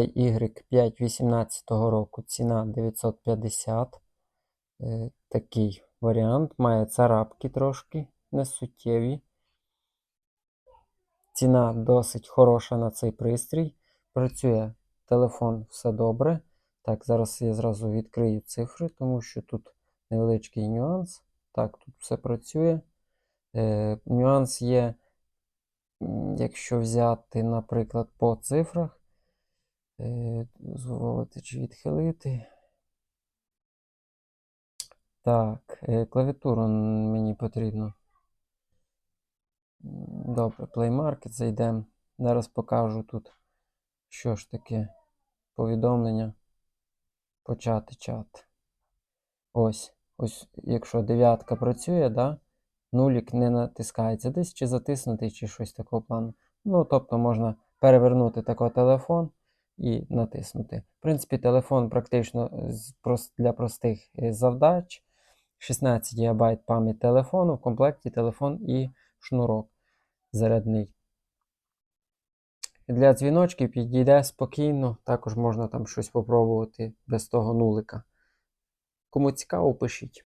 Huawei Y5 18 року. Ціна 950. Е, Такий варіант. Має царапки трошки несуттєві. Ціна досить хороша на цей пристрій. Працює телефон все добре. Так, зараз я зразу відкрию цифри, тому що тут невеличкий нюанс. Так, тут все працює. Е, нюанс є, якщо взяти, наприклад, по цифрах, дозволити чи відхилити. Так, е, клавіатуру мені потрібно. Добре, Play Market зайдемо. Зараз покажу тут, що ж таке повідомлення. Почати чат. Ось, ось, якщо дев'ятка працює, да, нулік не натискається десь, чи затиснутий, чи щось такого плану. Ну, тобто можна перевернути тако телефон і натиснути. В принципі, телефон практично для простих е, завдач. 16 ГБ пам'ять телефону, в комплекті телефон і шнурок зарядний. Для дзвіночків підійде спокійно, також можна там щось попробувати без того нулика. Кому цікаво, пишіть.